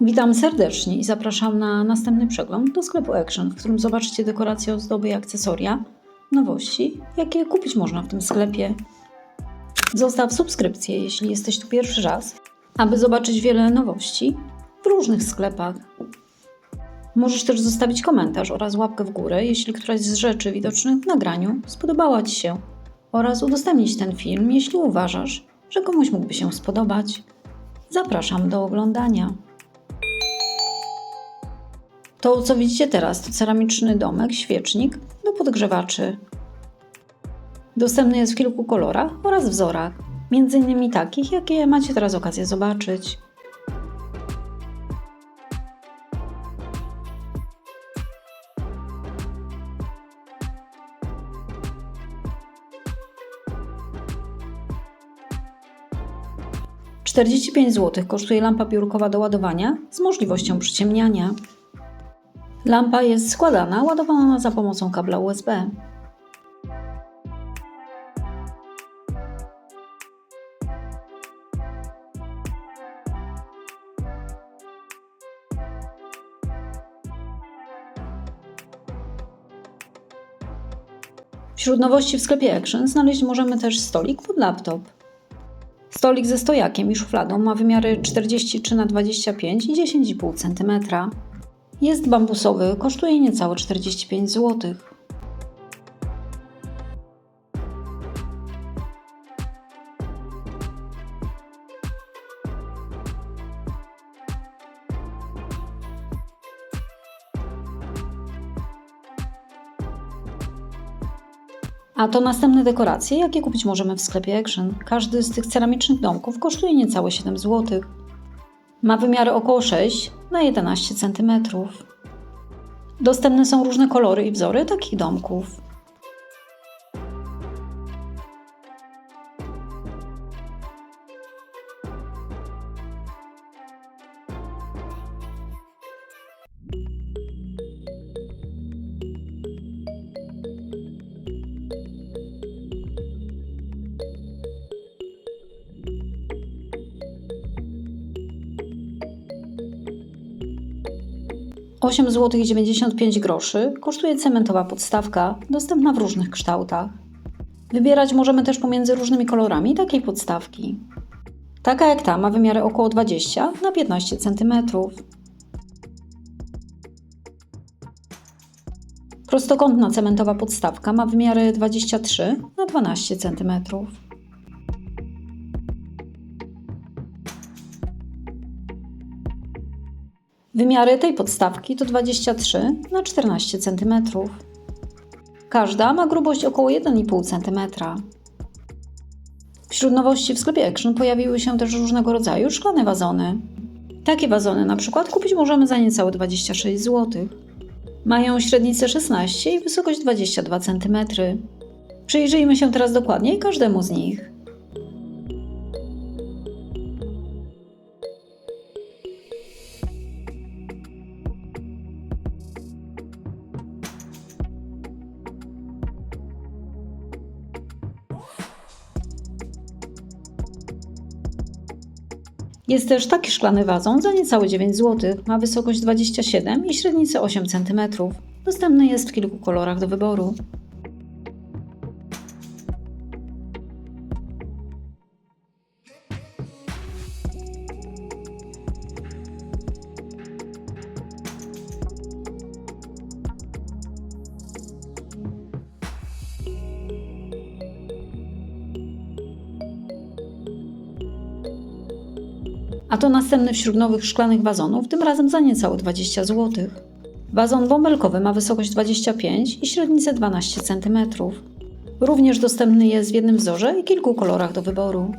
Witam serdecznie i zapraszam na następny przegląd do sklepu Action, w którym zobaczycie dekoracje, ozdoby i akcesoria, nowości, jakie kupić można w tym sklepie. Zostaw subskrypcję, jeśli jesteś tu pierwszy raz, aby zobaczyć wiele nowości w różnych sklepach. Możesz też zostawić komentarz oraz łapkę w górę, jeśli któraś z rzeczy widocznych w nagraniu spodobała Ci się, oraz udostępnić ten film, jeśli uważasz, że komuś mógłby się spodobać. Zapraszam do oglądania. To, co widzicie teraz, to ceramiczny domek, świecznik do podgrzewaczy. Dostępny jest w kilku kolorach oraz wzorach, między innymi takich, jakie macie teraz okazję zobaczyć. Czterdzieści pięć zł kosztuje lampa biurkowa do ładowania z możliwością przyciemniania. Lampa jest składana, ładowana za pomocą kabla USB. Wśród nowości w sklepie Action znaleźć możemy też stolik pod laptop. Stolik ze stojakiem i szufladą ma wymiary 43 na 25 i 10,5 cm. Jest bambusowy, kosztuje niecałe 45 zł. A to następne dekoracje, jakie kupić możemy w sklepie Action. Każdy z tych ceramicznych domków kosztuje niecałe 7 zł. Ma wymiary około 6 na 11 cm. Dostępne są różne kolory i wzory takich domków. Osiem zł 95 groszy kosztuje cementowa podstawka, dostępna w różnych kształtach. Wybierać możemy też pomiędzy różnymi kolorami takiej podstawki. Taka jak ta ma wymiary około 20 na 15 cm. Prostokątna cementowa podstawka ma wymiary 23 na 12 cm. Wymiary tej podstawki to 23 na 14 cm. Każda ma grubość około 1,5 cm. Wśród nowości w sklepie Action pojawiły się też różnego rodzaju szklane wazony. Takie wazony na przykład kupić możemy za niecałe 26 zł. Mają średnicę 16 i wysokość 22 cm. Przyjrzyjmy się teraz dokładniej każdemu z nich. Jest też taki szklany wazon za niecałe 9 zł. Ma wysokość 27 i średnicę 8 cm. Dostępny jest w kilku kolorach do wyboru. A to następny wśród nowych szklanych wazonów, tym razem za niecałe 20 zł. Wazon bąbelkowy ma wysokość 25 i średnicę 12 cm. Również dostępny jest w jednym wzorze i kilku kolorach do wyboru.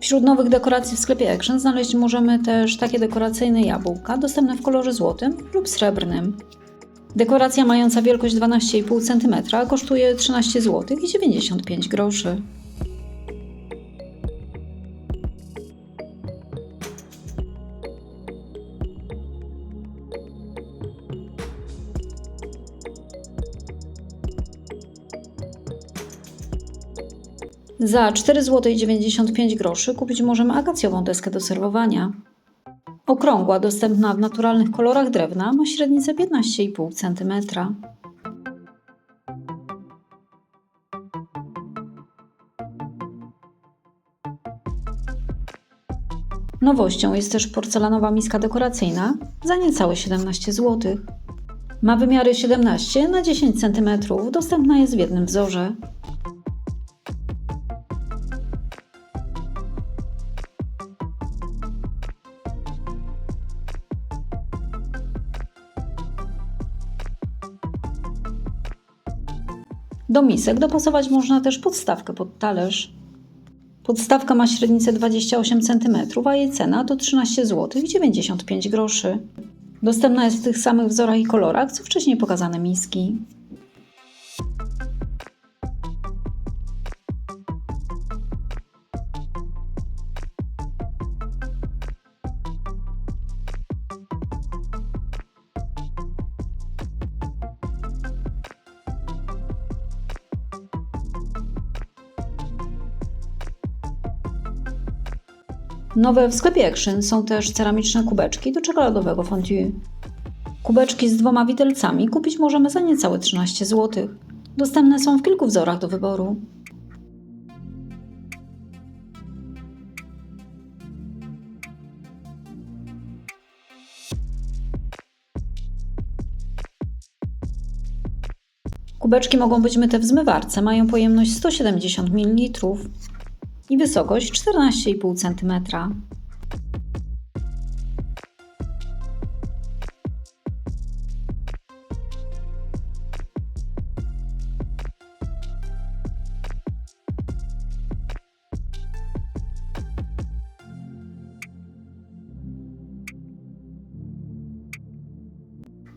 Wśród nowych dekoracji w sklepie Action znaleźć możemy też takie dekoracyjne jabłka, dostępne w kolorze złotym lub srebrnym. Dekoracja mająca wielkość 12,5 cm kosztuje 13 zł i 95 groszy. Za 4 zł 95 groszy kupić możemy akacjową deskę do serwowania. Okrągła, dostępna w naturalnych kolorach drewna, ma średnicę 15,5 cm. Nowością jest też porcelanowa miska dekoracyjna za niecałe 17 zł. Ma wymiary 17 na 10 cm, dostępna jest w jednym wzorze. Do misek dopasować można też podstawkę pod talerz. Podstawka ma średnicę 28 cm, a jej cena to 13 zł 95 groszy. Dostępna jest w tych samych wzorach i kolorach, co wcześniej pokazane miski. Nowe w sklepie Action są też ceramiczne kubeczki do czekoladowego fondue. Kubeczki z dwoma widelcami kupić możemy za niecałe 13 zł. Dostępne są w kilku wzorach do wyboru. Kubeczki mogą być myte w zmywarce, mają pojemność 170 ml i wysokość 14,5 cm.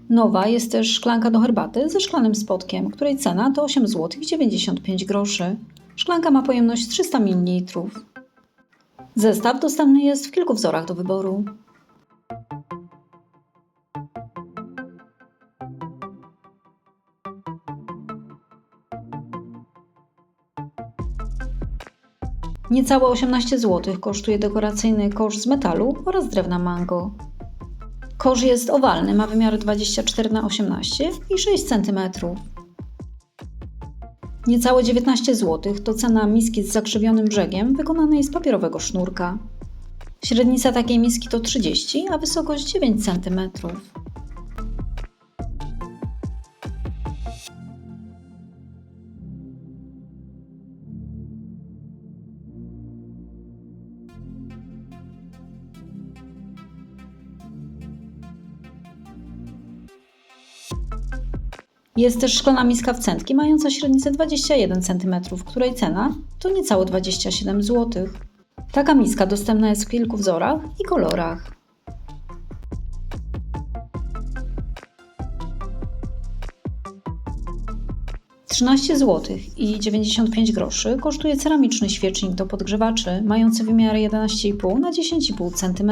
Nowa jest też szklanka do herbaty ze szklanym spodkiem, której cena to 8 zł 95 groszy. Szklanka ma pojemność 300 ml. Zestaw dostępny jest w kilku wzorach do wyboru. Niecałe 18 zł kosztuje dekoracyjny kosz z metalu oraz drewna mango. Kosz jest owalny, ma wymiary 24 na 18 i 6 cm. Niecałe 19 zł to cena miski z zakrzywionym brzegiem wykonanej z papierowego sznurka. Średnica takiej miski to 30, a wysokość 9 cm. Jest też szklana miska w centki mająca średnicę 21 cm, której cena to niecałe 27 zł. Taka miska dostępna jest w kilku wzorach i kolorach. Trzynaście zł i 95 groszy kosztuje ceramiczny świecznik do podgrzewaczy mający wymiary 11,5 na 10,5 cm.